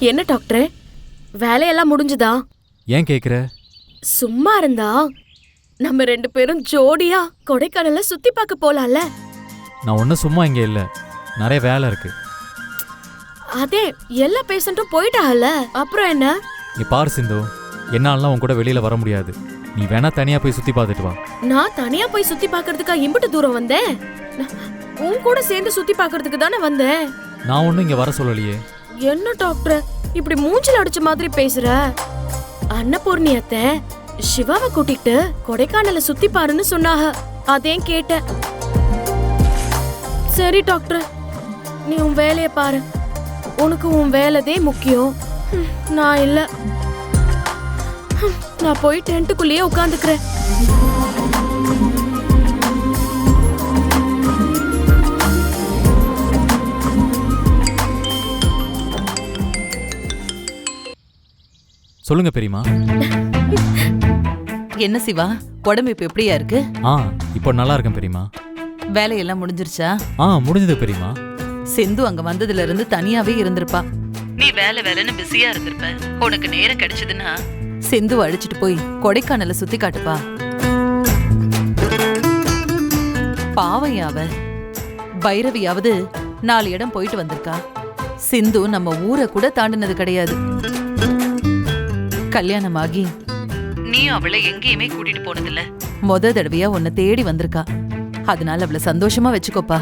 என்ன டாக்டர்? வேலையெல்லாம் முடிஞ்சுதா? ஏன் கேட்குற சும்மா இருந்தா? நம்ம ரெண்டு பேரும் ஜோடியா கொடைக்கானல சுத்தி பார்க்க போலாம்ல? நான் ஒன்றும் சும்மா இங்கே இல்லை. நிறைய வேலை இருக்கு. அதே எல்லா பேஷண்ட்டும் போயிட்டாங்கல்ல? அப்புறம் என்ன? நீ பாரு சிந்து. என்னாலலாம் உன் கூட வெளியில் வர முடியாது. நீ வேணா தனியாக போய் சுற்றி பார்த்துட்டு வா. நான் தனியா போய் சுத்தி பார்க்கிறதுக்கா இம்புட்டு தூரம் வந்தேன்? உன் கூட சேர்ந்து சுத்தி பார்க்கிறதுக்கு தானே வந்தேன்? நான் ஒன்றும் இங்கே வர சொல்லலையே. என்ன டாக்டர்? இப்படி மூஞ்சில அடிச்ச மாதிரி பேசுற? அன்னபூர்ணி அத்த சிவாவை கூட்டிட்டு கொடைக்கானல சுத்தி பாருன்னு சொன்னாக அதையும் கேட்டேன். சரி டாக்டர் நீ உன் வேலையை பாரு. உனக்கு உன் வேலைதே முக்கியம். நான் இல்ல. நான் போய் டென்ட்டுக்குள்ளேயே உட்காந்துக்கிறேன். சொல்லுங்க பெரியமா என்ன சிவா உடம்பு இப்ப எப்படியா இருக்கு? ஆ இப்போ நல்லா இருக்கேன் பெரியமா வேலையெல்லாம் முடிஞ்சிருச்சா? ஆ முடிஞ்சது பெரியமா சிந்து அங்க வந்ததுல இருந்து தனியாவே இருந்திருப்பா. நீ வேலை வேலைன்னு பிஸியா இருந்திருப்ப. உனக்கு நேரம் கிடைச்சதுன்னா? சிந்து அழிச்சிட்டு போய் கொடைக்கானல சுத்தி காட்டுப்பா. பாவையா அவ பைரவியாவது நாலு இடம் போயிட்டு வந்திருக்கா. சிந்து நம்ம ஊரை கூட தாண்டினது கிடையாது. கல்யாணமாகி. நீ அவளை எங்கேயுமே கூட்டிட்டு போனதில்ல. முத தடவையா உன்னை தேடி வந்திருக்கா. அதனால அவளை சந்தோஷமா வச்சுக்கோப்பா.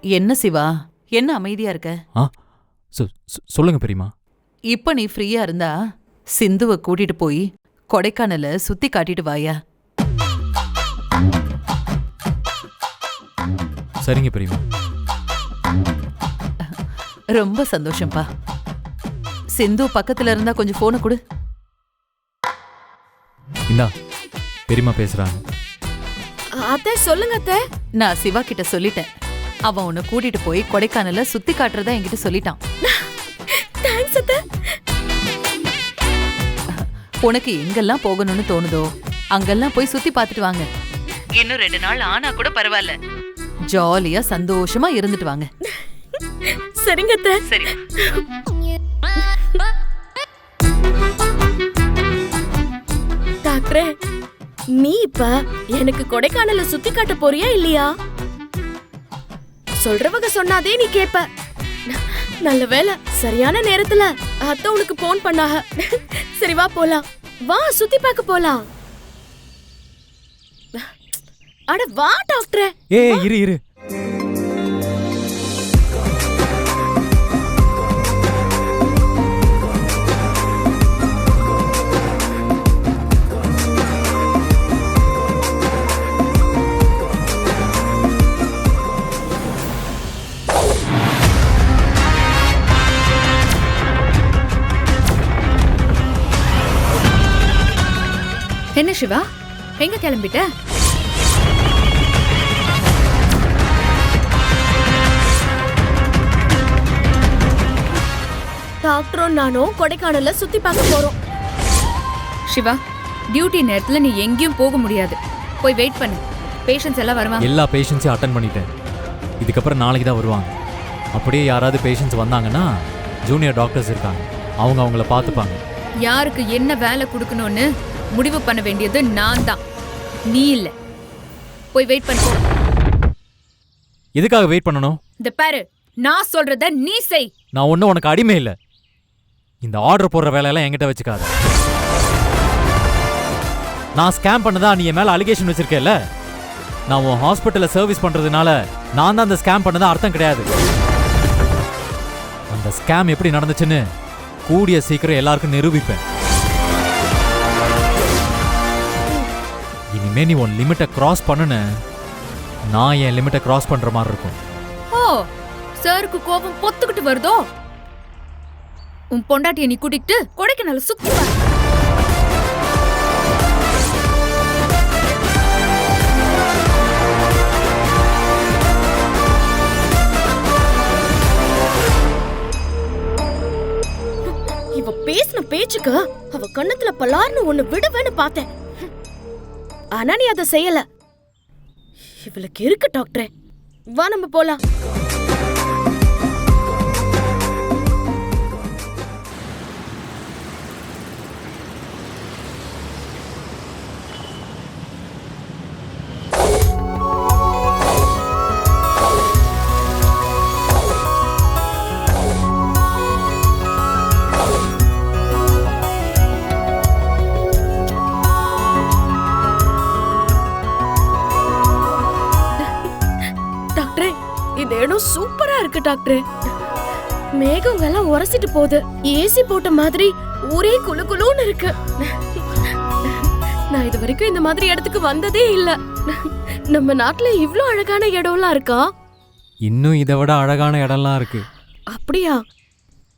என்ன சிவா? என்ன அமைதியா இருக்க? ஆ சொ சொ- சொல்லுங்க பெரியமா இப்ப நீ ஃப்ரீயா இருந்தா சிந்துவை கூட்டிட்டு போய் கொடைக்கானல சுத்தி காட்டிட்டு வாயா. சரிங்க பெரியமா ரொம்ப சந்தோஷம்ப்பா சிந்து பக்கத்துல இருந்தா கொஞ்சம் போனை கொடு. இந்தா பெரியமா பேசுகிறாங்க அத்தை சொல்லுங்க அத்தை. நான் சிவா கிட்ட சொல்லிட்டேன். அவன் உன்னை கூட்டிட்டு போய் கொடைக்கானல சுத்தி காட்டுறதா என்கிட்ட சொல்லிட்டான். தேங்க்ஸ் அத்தை. உனக்கு எங்கெல்லாம் போகணும்னு தோணுதோ அங்கெல்லாம் போய் சுத்தி பார்த்துட்டு வாங்க. இன்னும் ரெண்டு நாள் ஆனா கூட பரவாயில்ல. ஜாலியா சந்தோஷமா இருந்துட்டு வாங்க. சரிங்க சரி டாக்டரே நீ இப்ப எனக்கு கொடைக்கானல சுத்தி காட்ட போறியா இல்லையா? சொல்றவங்க சொன்னாதே நீ கேப்ப. நல்ல வேலை சரியான நேரத்துல அத்தை உனக்கு போன் பண்ணாக. சரி வா போலாம். வா சுத்தி பார்க்க போலாம். அட வா டாக்டரே. ஏ இரு இரு. என்ன சிவா? எங்க கிளம்பிட்ட? டாக்டரும் நானும் கொடைக்கானல்ல சுத்தி பார்க்க போறோம். சிவா டியூட்டி நேரத்துல நீ எங்கேயும் போக முடியாது. போய் வெயிட் பண்ணு. பேஷண்ட்ஸ் எல்லாம் வருவாங்க. எல்லா பேஷண்ட்ஸையும் அட்டன் பண்ணிட்டேன். இதுக்கப்புறம் நாளைக்கு தான் வருவாங்க. அப்படியே யாராவது பேஷண்ட்ஸ் வந்தாங்கன்னா ஜூனியர் டாக்டர்ஸ் இருக்காங்க. அவங்க அவங்கள பார்த்துப்பாங்க. யாருக்கு என்ன வேலை கொடுக்கணும்னு முடிவு பண்ண வேண்டியது நான் தான். நீ இல்ல. போய் வெயிட் பண்ணு. எதுக்காக வெயிட் பண்ணணும்? இந்த பாரு நான் சொல்றத நீ செய். நான் ஒன்றும் உனக்கு அடிமை இல்லை. இந்த ஆர்டர் போடுற வேலையெல்லாம் என்கிட்ட வச்சுக்காத. நான் ஸ்கேம் பண்ணதா நீ என் மேலே அலிகேஷன் வச்சிருக்கேல்ல? நான் உன் ஹாஸ்பிட்டலில் சர்வீஸ் பண்ணுறதுனால நான் தான் அந்த ஸ்கேம் பண்ணதா அர்த்தம் கிடையாது. அந்த ஸ்கேம் எப்படி நடந்துச்சுன்னு கூடிய சீக்கிரம் எல்லாருக்கும் நிரூபிப்பேன். இனிமே நீ உன் லிமிட்டை கிராஸ் பண்ணுன நான் என் லிமிட்டை கிராஸ் பண்ற மாதிரி இருக்கும். ஓ சாருக்கு கோபம் பொத்துக்கிட்டு வருதோ? உன் பொண்டாட்டிய நீ கூட்டிட்டு கொடைக்கானல சுத்தி வா. இவ பேசின பேச்சுக்கு அவ கண்ணத்துல பலார்னு ஒண்ணு விடுவேன்னு பார்த்தேன். ஆனா நீ அதை செய்யல. இவளுக்கு இருக்கு டாக்டரே. வா நம்ம போலாம். இடம் சூப்பரா இருக்கு டாக்டரே. மேகங்கெல்லாம் உரசிட்டு போகுது. ஏசி போட்ட மாதிரி ஒரே குளு குளுன்னு இருக்கு. நான் இது வரைக்கும் இந்த மாதிரி இடத்துக்கு வந்ததே இல்ல. நம்ம நாட்டுல இவ்ளோ அழகான இடம்லாம் இருக்கா? இன்னும் இதை விட அழகான இடம்லாம் இருக்கு. அப்படியா?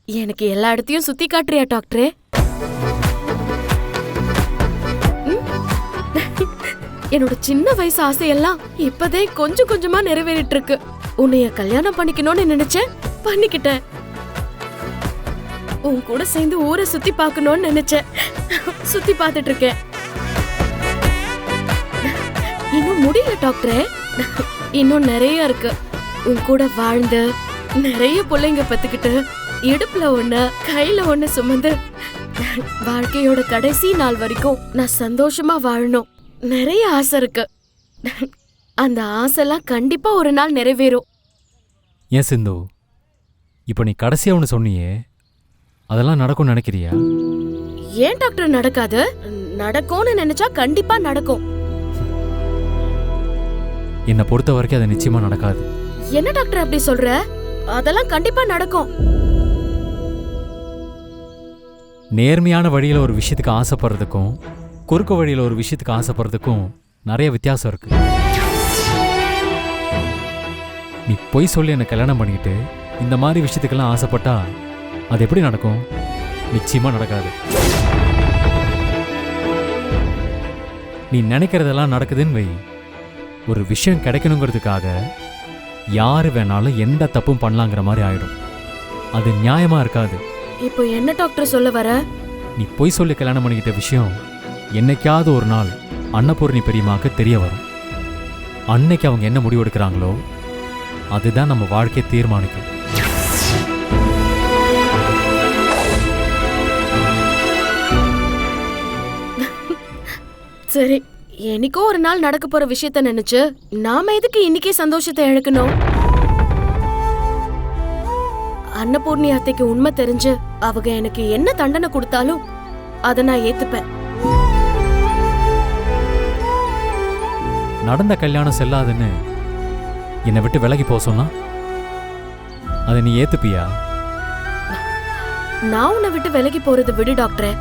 எனக்கு எல்லா இடத்தையும் சுத்தி காட்டுறியா டாக்டரே? என்னோட சின்ன வயசு ஆசையெல்லாம் இப்பதே கொஞ்சம் கொஞ்சமா நிறைவேறிட்டு இருக்கு உன்னைய கல்யாணம் பண்ணிக்கணும்னு நினைச்சேன். பண்ணிக்கிட்டேன். உன் கூட சேர்ந்து ஊரை சுத்தி பார்க்கணும்னு நினைச்சேன். சுத்தி பார்த்துட்டு இருக்கேன் இன்னும் முடியல டாக்டரே. இன்னும் நிறைய இருக்கு. உன் கூட வாழ்ந்து நிறைய பிள்ளைங்க பத்துக்கிட்டு இடுப்புல ஒண்ணு கையில ஒண்ணு சுமந்து வாழ்க்கையோட கடைசி நாள் வரைக்கும் நான் சந்தோஷமா வாழணும். நிறைய ஆசை இருக்கு. அந்த ஆசைலாம் கண்டிப்பா ஒரு நாள் நிறைவேறும். ஏன் சிந்து? இப்போ நீ கடைசியாக ஒன்று சொன்னியே. அதெல்லாம் நடக்கும்னு நினைக்கிறியா? ஏன் டாக்டர் நடக்காது? நடக்கும்னு நினைச்சா கண்டிப்பா நடக்கும். என்னை பொறுத்த வரைக்கும் அது நிச்சயமாக நடக்காது. என்ன டாக்டர் அப்படி சொல்ற? அதெல்லாம் கண்டிப்பா நடக்கும். நேர்மையான வழியில் ஒரு விஷயத்துக்கு ஆசைப்படுறதுக்கும் குறுக்கு வழியில் ஒரு விஷயத்துக்கு ஆசைப்படுறதுக்கும் நிறைய வித்தியாசம் இருக்கு. நீ பொய் சொல்லி என்னை கல்யாணம் பண்ணிக்கிட்டு இந்த மாதிரி விஷயத்துக்கெல்லாம் ஆசைப்பட்டா அது எப்படி நடக்கும்? நிச்சயமா நடக்காது. நீ நினைக்கிறதெல்லாம் நடக்குதுன்னு வை. ஒரு விஷயம் கிடைக்கணுங்கிறதுக்காக யாரு வேணாலும் எந்த தப்பும் பண்ணலாங்கிற மாதிரி ஆயிடும். அது நியாயமா இருக்காது. இப்போ என்ன டாக்டர் சொல்ல வர? நீ பொய் சொல்லி கல்யாணம் பண்ணிக்கிட்ட விஷயம் என்னைக்காவது ஒரு நாள் அன்னபூர்ணி பெரியம்மாக்கு தெரிய வரும். அன்னைக்கு அவங்க என்ன முடிவு எடுக்கிறாங்களோ அதுதான் நம்ம வாழ்க்கையை தீர்மானிக்கும். சரி எனக்கும் ஒரு நாள் நடக்க போற விஷயத்த நினைச்சு நாம எதுக்கு இன்னைக்கே சந்தோஷத்தை இழக்கணும்? அன்னபூர்ணி அத்தைக்கு உண்மை தெரிஞ்சு அவங்க எனக்கு என்ன தண்டனை கொடுத்தாலும் அதை நான் ஏத்துப்பேன். நடந்த கல்யாணம் செல்லாதுன்னு என்னை விட்டு விலகி போக சொன்னா? அதை நீ ஏத்துப்பியா? நான் உன்னை விட்டு விலகி போறது விடு டாக்டரே.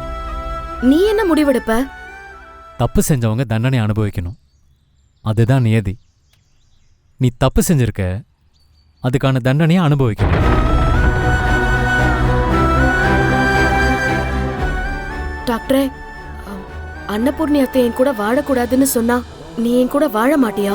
நீ என்ன முடிவெடுப்ப? தப்பு செஞ்சவங்க தண்டனை அனுபவிக்கணும். அதுதான் நியதி. நீ தப்பு செஞ்சிருக்க அதுக்கான தண்டனையை அனுபவிக்கணும். டாக்டரே அன்னபூர்ணி அத்தை என் கூட வாழக்கூடாதுன்னு சொன்னா நீ என் கூட வாழ மாட்டியா?